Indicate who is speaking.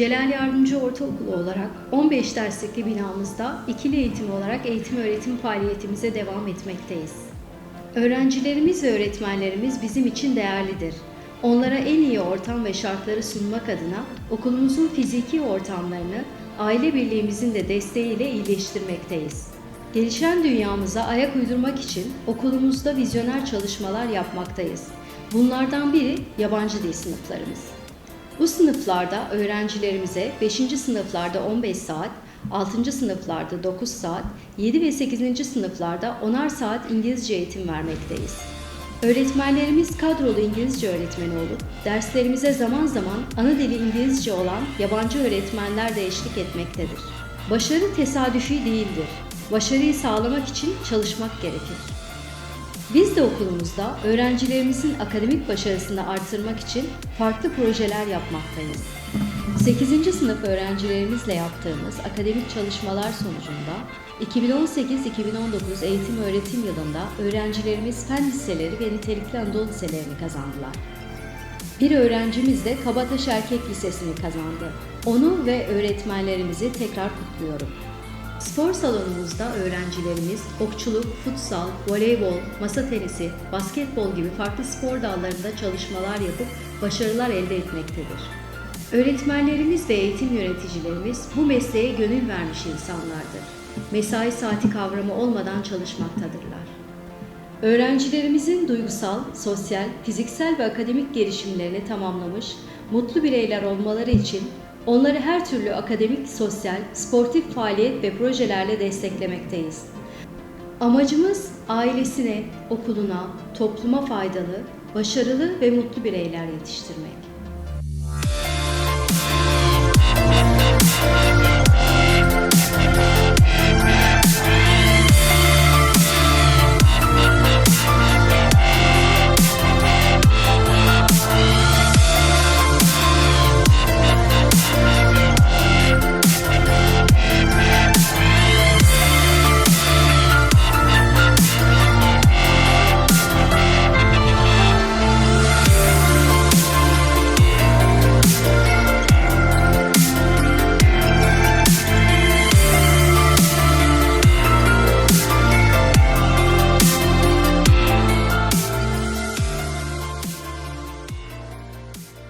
Speaker 1: Celal Yardımcı Ortaokulu olarak 15 derslikli binamızda ikili eğitim olarak eğitim öğretim faaliyetimize devam etmekteyiz. Öğrencilerimiz ve öğretmenlerimiz bizim için değerlidir. Onlara en iyi ortam ve şartları sunmak adına okulumuzun fiziki ortamlarını aile birliğimizin de desteğiyle iyileştirmekteyiz. Gelişen dünyamıza ayak uydurmak için okulumuzda vizyoner çalışmalar yapmaktayız. Bunlardan biri yabancı dil sınıflarımız. Bu sınıflarda öğrencilerimize 5. sınıflarda 15 saat, 6. sınıflarda 9 saat, 7 ve 8. sınıflarda 10'ar saat İngilizce eğitim vermekteyiz. Öğretmenlerimiz kadrolu İngilizce öğretmeni olup derslerimize zaman zaman ana dili İngilizce olan yabancı öğretmenler de eşlik etmektedir. Başarı tesadüfi değildir. Başarıyı sağlamak için çalışmak gerekir. Biz de okulumuzda öğrencilerimizin akademik başarısını artırmak için farklı projeler yapmaktayız. 8. sınıf öğrencilerimizle yaptığımız akademik çalışmalar sonucunda 2018-2019 eğitim öğretim yılında öğrencilerimiz fen liseleri ve nitelikli Anadolu liselerini kazandılar. Bir öğrencimiz de Kabataş Erkek Lisesi'ni kazandı. Onu ve öğretmenlerimizi tekrar kutluyorum. Spor salonumuzda öğrencilerimiz okçuluk, futsal, voleybol, masa tenisi, basketbol gibi farklı spor dallarında çalışmalar yapıp başarılar elde etmektedir. Öğretmenlerimiz ve eğitim yöneticilerimiz bu mesleğe gönül vermiş insanlardır. Mesai saati kavramı olmadan çalışmaktadırlar. Öğrencilerimizin duygusal, sosyal, fiziksel ve akademik gelişimlerini tamamlamış, mutlu bireyler olmaları için onları her türlü akademik, sosyal, sportif faaliyet ve projelerle desteklemekteyiz. Amacımız ailesine, okuluna, topluma faydalı, başarılı ve mutlu bireyler yetiştirmek.